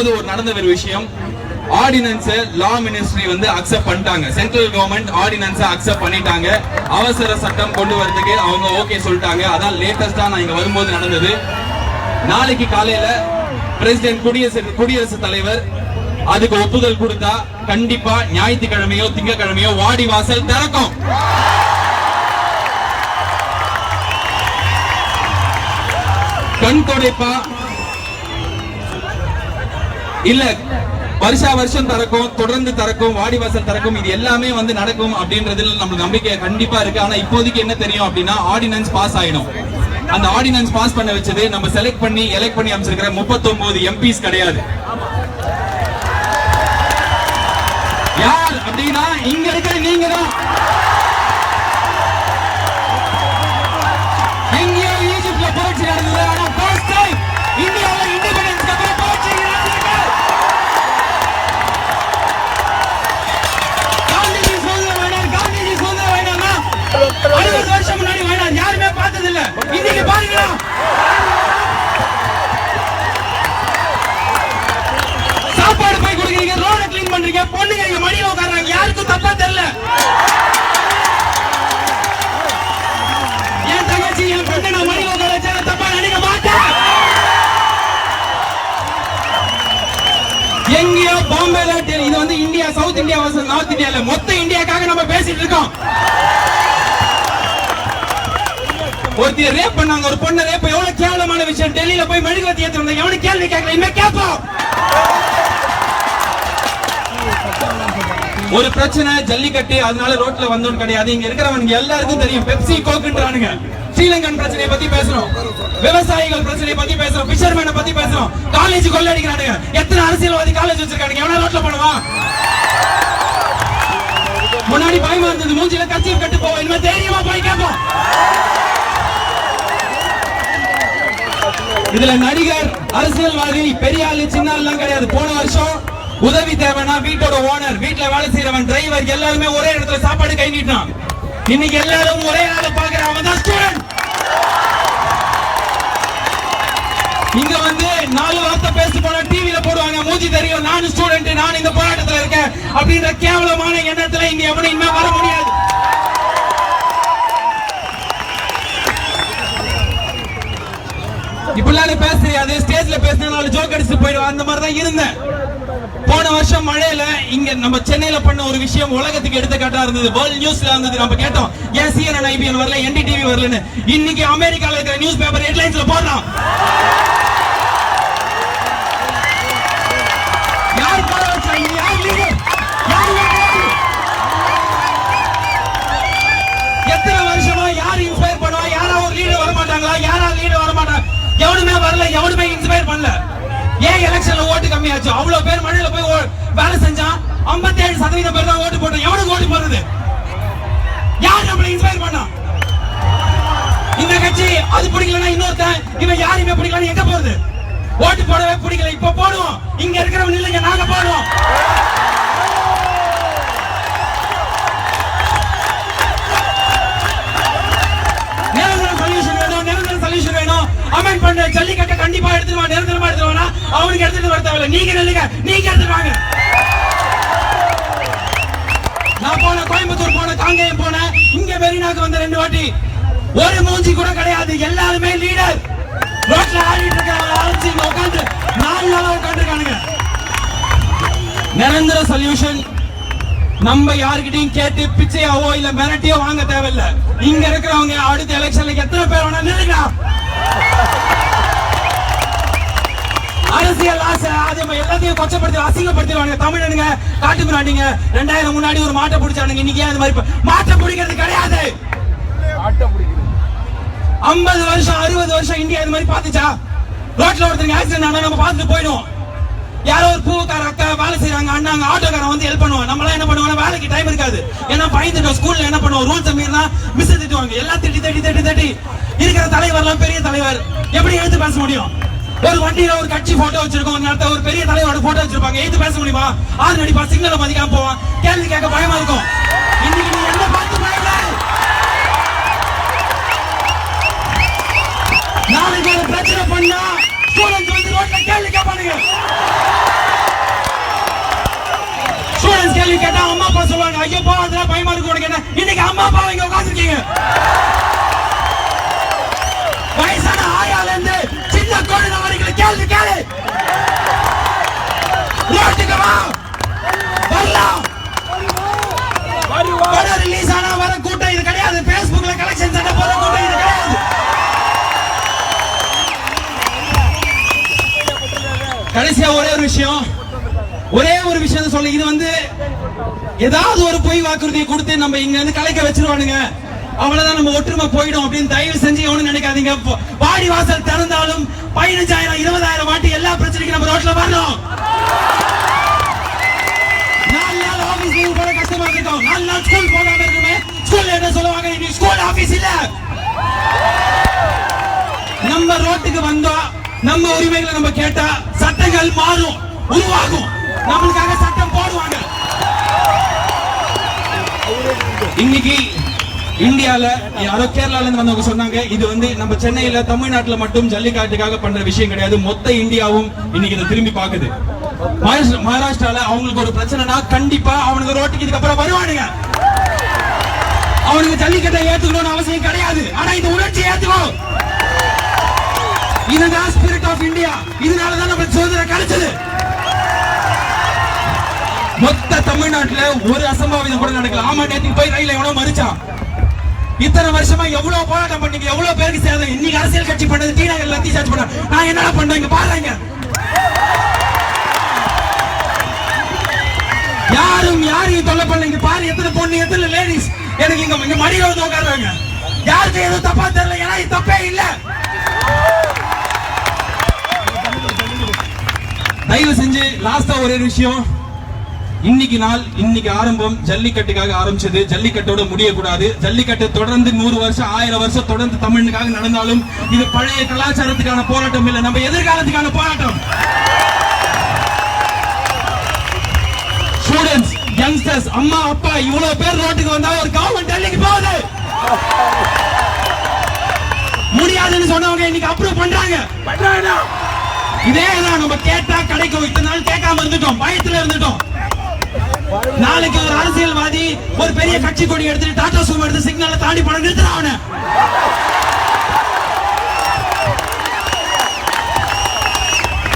இப்போது ஒரு நடந்த ஒரு விஷயம். ஆர்டினன்ஸ் லா மினிஸ்ட்ரி வந்து அக்செப்ட் பண்ணிட்டாங்க. சென்ட்ரல் கவர்மெண்ட் ஆர்டினன்ஸ் அக்செப்ட் பண்ணிட்டாங்க. அவசர சட்டம் கொண்டு வரதுக்கு அவங்க ஓகே சொல்லிட்டாங்க. அதான் லேட்டஸ்டா நான் இங்க வரும்போது நடந்தது. நாளைக்கு காலையில பிரசிடென்ட் குடியரசு குடியரசு தலைவர் அதுக்கு ஒப்புதல் கொடுத்தா கண்டிப்பா ஞாயிற்றுக்கிழமையோ திங்கக்கிழமையோ வாடி வாசல் திறக்கும். கண் துடைப்பா இல்ல வருஷா வருஷம் திறக்கும் தொடர்ந்து திறக்கும் வாடிவாசல் திறக்கும் இது எல்லாமே வந்து நடக்கும் அப்படின்றதுல நம்மளுக்கு நம்பிக்கை கண்டிப்பா இருக்கு. ஆனா இப்போதைக்கு என்ன தெரியும் அப்படின்னா ஆர்டினன்ஸ் பாஸ் ஆயிடும். அந்த ஆர்டினன்ஸ் பாஸ் பண்ண வச்சது நம்ம செலக்ட் பண்ணி எலெக்ட் பண்ணி அமைச்சிருக்கிற 39 எம்பிஸ் கிடையாது. யார் அப்படின்னா இங்க இருக்கிற நீங்க தான் க்ளீன் பொண்ணுங்க இங்க மடியில உட்கார்றாங்க. யாருக்கும் தப்பா தெரியல. என் தங்கச்சி என் பொண்ணு நான் மடியில உட்கார வச்சா தப்பா நினைக்க மாட்டேன். எங்கேயோ பாம்பே தான் இது வந்து India South India versus North India இல்ல. மொத்த இந்தியாக்காக நம்ம பேசிட்டு இருக்கோம். ஒருத்தி ரேப் பண்ணாங்க. ஒரு பொண்ணை ரேப் எவ்வளவு கேவலமான விஷயம். டெல்லியில போய் மெழுகுவத்தி ஏத்துறாங்க வந்தாங்க. எவனும் கேள்வி கேட்கல. இனிமே கேட்போம். ஒரு பிரச்சனை ஜல்லிக்கட்டு அதனால ரோட்ல வந்தோம் கிடையாது. இங்க இருக்கிறவங்க எல்லாருக்கும் தெரியும். பெப்சி கோக்குன்றானுங்க. ஸ்ரீலங்கன் பிரச்சனையை பத்தி பேசுறோம். விவசாயிகள் பிரச்சனையை பத்தி பேசுறோம். பிஷர்மேனை பத்தி பேசுறோம். காலேஜ் கொள்ளடிக்கிறானுங்க எத்தனை அரசியல்வாதி காலேஜ் வச்சிருக்கானுங்க? எவனா ரோட்ல போனவா? முன்னாடி பயமா இருந்தது. மூஞ்சில கட்சி கட்டு போவோம். இனிமே தைரியமா போய் கேட்போம். இதுல நடிகர் அரசியல்வாதி பெரிய ஆளு சின்ன ஆளுலாம் கிடையாது. போன வருஷம் உதவி தேவைன்னா வீட்டோட ஓனர் வீட்ல வேலை செய்யறவன் டிரைவர் எல்லாருமே ஒரே இடத்துல சாப்பாடு கை நீட்டான் இன்னைக்கு எல்லாரும் ஒரே ஆளை பாக்குற அவன் தான் ஸ்டூடெண்ட் இங்க வந்து நாலு வார்த்தை பேசி போனா டிவில போடுவாங்க. மூஞ்சி தெரியும் நான் ஸ்டூடெண்ட் நான் இந்த போராட்டத்துல இருக்கேன் அப்படின்ற கேவலமான எண்ணத்துல இங்க எவனும் இனிமே வர முடியாது. இப்படிலாம் நீ பேச தெரியாது. ஸ்டேஜ்ல பேசினா நாலு ஜோக் அடிச்சு போயிடுவா அந்த மாதிரி தான் இருந்தேன். போன வருஷம் மழையில இங்க நம்ம சென்னையில பண்ண ஒரு விஷயம் உலகத்துக்கு எடுத்துக்காட்டா இருந்தது. வேர்ல்ட் நியூஸ்ல இருந்தது. நம்ம கேட்டோம் ஏன் சிஎன்என் ஐபிஎன் வரல என்டிடிவி வரலன்னு. இன்னைக்கு அமெரிக்கால இருக்கிற நியூஸ் பேப்பர் ஹெட்லைன்ஸ்ல போடுறான். யார் போட யார் லீடர் எத்தனை வருஷமா யார் இன்ஸ்பயர் பண்ணுவா? யாரா ஒரு லீடர் வர மாட்டாங்களா யாரா லீடர் வர மாட்டாங்க எவனுமே வரல எவனுமே இன்ஸ்பயர் பண்ணல. ஏன் எலெக்ஷன்ல ஓட்டு கம்மியாச்சு? அவ்வளவு பேர் மழையில போய் ஓ- வேலை செஞ்சான். 57% சதவீதம் பேர் தான் ஓட்டு போட்டோம். எவனுக்கு ஓட்டு போடுறது? யார் நம்மளை இன்ஸ்பயர் பண்ணா? இந்த கட்சி அது பிடிக்கலன்னா இன்னொருத்தன். இவன் யாருமே பிடிக்கலன்னு எங்க போறது? ஓட்டு போடவே பிடிக்கல. இப்ப போடுவோம். இங்க இருக்கிறவங்க இல்லைங்க நாங்க போடுவோம். நிரந்தர சொல்யூஷன் வேணும் நிரந்தர சொல்யூஷன் வேணும். அமெண்ட் பண்ண. ஜல்லிக்கட்டை கண்டிப்பா எடுத்துருவான். நிரந்தரமா எடுத்துருவான். அவனுக்கு எடுத்துட்டு வர தேவையில்ல. நீங்க நில்லுங்க. நீங்க எடுத்துட்டு வாங்க. நான் போன கோயம்புத்தூர் போன காங்கேயம் போனேன் இங்க மெரினாக்கு வந்த ரெண்டு வாட்டி. ஒரு மூஞ்சி கூட கிடையாது. எல்லாருமே லீடர் ரோட்ல ஆடிட்டு இருக்காங்க ஆரம்பிச்சு இங்க உட்காந்து நாலு நாளா உட்காந்துருக்கானுங்க நிரந்தர சொல்யூஷன் நம்ம யாருக்கிட்டையும் கேட்டு பிச்சையாவோ இல்ல மிரட்டியோ வாங்க தேவையில்ல. இங்க இருக்கிறவங்க அடுத்த எலெக்ஷன்ல எத்தனை பேர் வேணா நில்லுங்க அரசியல் ஆசை அது எல்லாத்தையும் கொச்சப்படுத்தி அசிங்கப்படுத்திடுவாங்க தமிழனுங்க காட்டு மிராண்டிங்க ரெண்டாயிரம் முன்னாடி ஒரு மாட்டை பிடிச்சானுங்க. இன்னைக்கு அது மாதிரி மாட்டை பிடிக்கிறது கிடையாது. ஐம்பது வருஷம் அறுபது வருஷம் இந்தியா இது மாதிரி பாத்துச்சா ரோட்ல ஒருத்தருக்கு ஆக்சிடென்ட் ஆனா நம்ம பார்த்துட்டு போயிடுவோம். யாரோ ஒரு பூக்கார அக்கா வேலை செய்றாங்க அண்ணாங்க ஆட்டோக்காரன் வந்து ஹெல்ப் பண்ணுவான். நம்மளாம் என்ன பண்ணுவோம் வேலைக்கு டைம் இருக்காது. ஏன்னா பயந்துட்டோம் ஸ்கூல்ல என்ன பண்ணுவோம்? ரூல்ஸ் மீறினா மிஸ் திட்டுவாங்க. எல்லாம் திட்டி தட்டி தட்டி தட்டி. இருக்கிற தலைவர்லாம் பெரிய தலைவர். எப்படி எடுத்து பேச முடியும்? ஒரு வண்டியில ஒரு கட்சி போட்டோ வச்சிருக்கோம். அந்த இடத்துல ஒரு பெரிய தலைவரோட போட்டோ வச்சிருப்பாங்க. எது பேச முடியுமா? ஆறு அடிப்பா சிக்னல மதிக்காம போவான். கேள்வி கேட்க பயமா இருக்கும். இன்னைக்கு நீ என்ன பார்த்து பயப்பட? நாளைக்கு ஒரு பிரச்சனை பண்ணா ஸ்டூடெண்ட்ஸ் வந்து ரோட்ல கேள்வி கேட்பானுங்க. ஸ்டூடெண்ட்ஸ் கேள்வி கேட்டா அம்மா அப்பா சொல்லுவாங்க ஐயோ போ அதெல்லாம் பயமா இருக்கு உனக்கு என்ன? இன்னைக்கு அம்மா அப்பா இங்க உட்காந்துருக்கீங்க வரைக்கும் கேளு. ரோட்டுக்கு வா. வரலாம். படம் ரிலீஸ் ஆனா வர கூட்டம் இது கிடையாது. பேஸ்புக்ல கலெக்ஷன் சண்டை போற கூட்டம் இது கிடையாது. கடைசியா ஒரே ஒரு விஷயம். ஒரே ஒரு விஷயம் சொல்ல. இது வந்து ஏதாவது ஒரு பொய் வாக்குறுதியை கொடுத்து நம்ம இங்க இருந்து கலைக்க வச்சிருவானுங்க. அவ்வளவுதான் நம்ம ஒற்றுமை போயிடும் அப்படின்னு தயவு செஞ்சு எவனும் நினைக்காதீங்க. வாடி வாசல் திறந்தாலும் பதினஞ்சாயிரம் இருபதாயிரம் வாட்டி எல்லா பிரச்சனைக்கும் நம்ம ரோட்ல வரணும். நாலு நாள் ஆபீஸ் லீவ் போட கஷ்டமா இருக்கும் நாலு நாள் ஸ்கூல் போகாம இருக்குமே ஸ்கூல்ல என்ன சொல்லுவாங்க? இன்னைக்கு ஸ்கூல் ஆபீஸ் இல்ல. நம்ம ரோட்டுக்கு வந்தோம் நம்ம உரிமைகளை நம்ம கேட்டா சட்டங்கள் மாறும் உருவாகும். நம்மளுக்காக சட்டம் போடுவாங்க. இன்னைக்கு இந்தியால யாரோ கேரளால இருந்து வந்தவங்க சொன்னாங்க இது வந்து நம்ம சென்னையில தமிழ்நாட்டுல மட்டும் ஜல்லிக்காட்டுக்காக பண்ற விஷயம் கிடையாது. மொத்த இந்தியாவும் இன்னைக்கு இதை திரும்பி பாக்குது மகாராஷ்டிரால அவங்களுக்கு ஒரு பிரச்சனைனா கண்டிப்பா அவனுக்கு ரோட்டுக்கு இதுக்கப்புறம் வருவானுங்க. அவனுக்கு ஜல்லிக்கட்டை ஏத்துக்கணும்னு அவசியம் கிடையாது. ஆனா இந்த உணர்ச்சி ஏத்துக்கோ இதுதான் ஸ்பிரிட் ஆஃப் இந்தியா இதனாலதான் நம்ம சுதந்திரம் கிடைச்சது. மொத்த தமிழ்நாட்டுல ஒரு அசம்பாவிதம் கூட நடக்கல. ஆமா நேற்று போய் ரயில எவனோ மறிச்சான். இத்தனை வருஷமா எவ்வளவு போராட்டம் பண்ணீங்க? எவ்வளவு பேருக்கு சேதம் இன்னைக்கு அரசியல் கட்சி பண்ணது டி நகர் எல்லாத்தையும் சார்ஜ் பண்ண. நான் என்னடா பண்ணேன்? இங்க பாருங்க. யாரும் யாரையும் தொல்லை பண்ணல. இங்க பாரு எத்தனை பொண்ணு எத்தனை லேடிஸ் எனக்கு இங்க இங்க மடியில வந்து உட்காருவாங்க. யாருக்கு எதுவும் தப்பா தெரியல. ஏன்னா இது தப்பே இல்ல. தயவு செஞ்சு லாஸ்டா ஒரே விஷயம். இன்னைக்கு நாள் இன்னைக்கு ஆரம்பம் ஜல்லிக்கட்டுக்காக ஆரம்பிச்சது. ஜல்லிக்கட்டோட முடியக்கூடாது. ஜல்லிக்கட்டு தொடர்ந்து நூறு வருஷம் ஆயிரம் வருஷம் தொடர்ந்து தமிழுக்காக நடந்தாலும் இது பழைய கலாச்சாரத்துக்கான போராட்டம் இல்ல. நம்ம எதிர்காலத்துக்கான போராட்டம். ஸ்டூடெண்ட்ஸ் யங்ஸ்டர்ஸ் அம்மா அப்பா இவ்வளவு பேர் ரோட்டுக்கு வந்தா ஒரு கவர்மெண்ட் டெல்லிக்கு போகுது. முடியாதுன்னு சொன்னவங்க இன்னைக்கு அப்ரூவ் பண்றாங்க. இதே தான் நம்ம கேட்டா கிடைக்கும் இத்தனை நாள் நாளைக்கு ஒரு அரசியல்வாதி ஒரு பெரிய கட்சி கொடி எடுத்துட்டு டாடா சும் எடுத்து சிக்னலை தாண்டி படம் நிறுத்துறான் அவனை.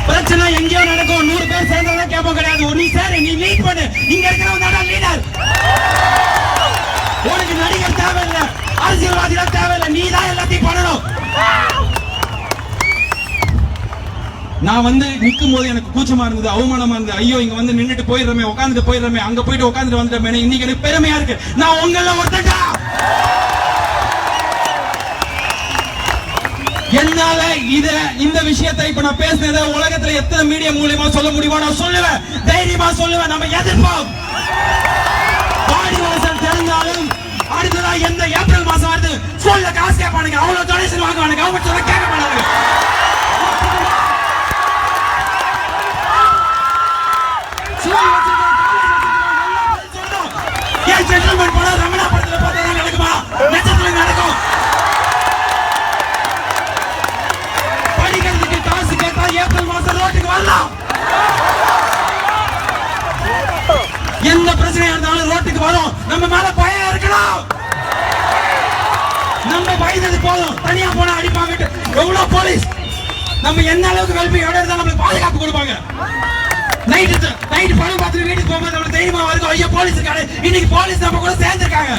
பிரச்சனை எங்கேயோ நடக்கும். நூறு பேர் சேர்ந்ததான் கேட்போம் கிடையாது. ஒரு சார் நீ லீட் பண்ணு. இங்க இருக்கிறவங்க தான் லீடர் உனக்கு நடிகர் தேவையில்லை. அரசியல்வாதிகள் தேவையில்லை. நீ தான் எல்லாத்தையும் பண்ணணும். நான் வந்து நிற்கும் போது எனக்கு கூச்சமா இருந்தது அவமானமா இருந்தது. ஐயோ இங்க வந்து நின்னுட்டு போயிடுறமே உட்காந்துட்டு போயிடுறமே அங்க போயிட்டு உட்காந்துட்டு வந்துட்டோமே இன்னைக்கு எனக்கு பெருமையா இருக்கு. நான் உங்கள ஒருத்தா என்னால இத இந்த விஷயத்தை இப்ப நான் பேசுனத உலகத்துல எத்தனை மீடியா மூலியமா சொல்ல முடியுமோ நான் சொல்லுவேன். தைரியமா சொல்லுவேன். நம்ம எதிர்ப்போம். பாடி வாசல் தெரிஞ்சாலும் அடுத்ததா எந்த ஏப்ரல் மாசம் வருது? சொல்ல காசு கேட்பானுங்க. அவ்வளவு டொனேஷன் வாங்குவானுங்க. அவங்க சொல்ல கேட்க மாட்டாங்க ஏன் ஜென்டில்மேன் படம் ரமணா படத்துல பார்த்தா நடக்குமா? நட்சத்திர நடக்கும். படிக்கிறதுக்கு காசு கேட்டா ஏப்ரல் மாசம் ரோட்டுக்கு வரலாம். எந்த பிரச்சனையா இருந்தாலும் ரோட்டுக்கு வரும். நம்ம மேல பயம் இருக்கலாம் நம்ம பயந்தது போதும். தனியா போனா அடிப்பாங்க எவ்வளவு போலீஸ்? நம்ம என்ன அளவுக்கு வெல்பி எவ்வளவு இருந்தாலும் நம்மளுக்கு பாதுகாப்பு கொடுப்பாங்க. நைட்டு நைட்டு பணம் பார்த்துட்டு வீட்டுக்கு போகும்போது நம்மளுக்கு தைரியமா வருது. ஐயோ போலீஸ் இருக்காரு. இன்னைக்கு போலீஸ் நம்ம கூட சேர்ந்திருக்காங்க.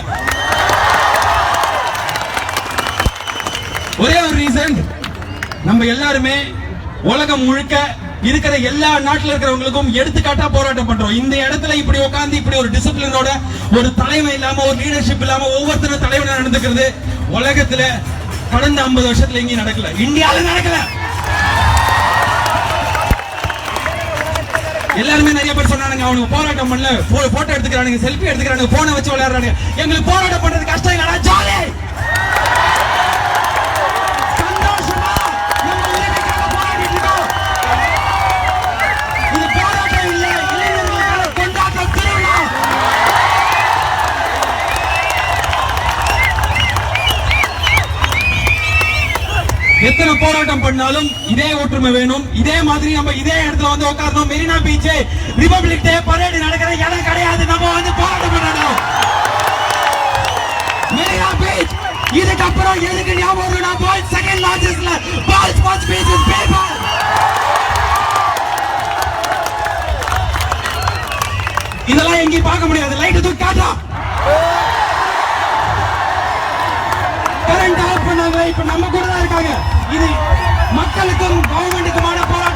ஒரே ஒரு ரீசன் நம்ம எல்லாருமே உலகம் முழுக்க இருக்கிற எல்லா நாட்டில் இருக்கிறவங்களுக்கும் எடுத்துக்காட்டா போராட்டம் பண்றோம். இந்த இடத்துல இப்படி உட்காந்து இப்படி ஒரு டிசிப்ளினோட ஒரு தலைமை இல்லாம ஒரு லீடர்ஷிப் இல்லாம ஒவ்வொருத்தரும் தலைவனா நடந்துக்கிறது உலகத்துல கடந்த 50 வருஷத்துல எங்கேயும் நடக்கல. இந்தியாவில நடக்கல. எல்லாருமே நிறைய பேர் சொன்னானுங்க அவனுக்கு போராட்டம் பண்ணல. போட்டோ எடுத்துக்கிறானுங்க செல்ஃபி எடுத்துக்கிறானுங்க போனை வச்சு விளையாடுறானுங்க. எங்களுக்கு போராட்டம் பண்றது கஷ்டம் இல்லடா எத்தனை போராட்டம் பண்ணாலும் இதே ஒற்றுமை வேணும். இதே மாதிரி நம்ம இதே இடத்துல வந்து உட்காரணும். Marina beach Republic Day parade நடக்கிற இடம் கிடையாது. நம்ம வந்து போராட்டம் பண்ணணும். மெரினா பீச் இதுக்கப்புறம் எதுக்கு ஞாபகம் வரும்னா வேர்ல்ட் செகண்ட் லார்ஜஸ்ட்ல பால் ஸ்போர்ட்ஸ் பீச் இஸ் பேபால் இதெல்லாம் எங்கேயும் பார்க்க முடியாது. லைட் தூக்கி காட்டா கரண்ட் பண்ணாங்க இப்ப நம்ம கூட தான் இருக்காங்க. இது மக்களுக்கும் கவர்மெண்ட்டுக்குமான போராட்டம்.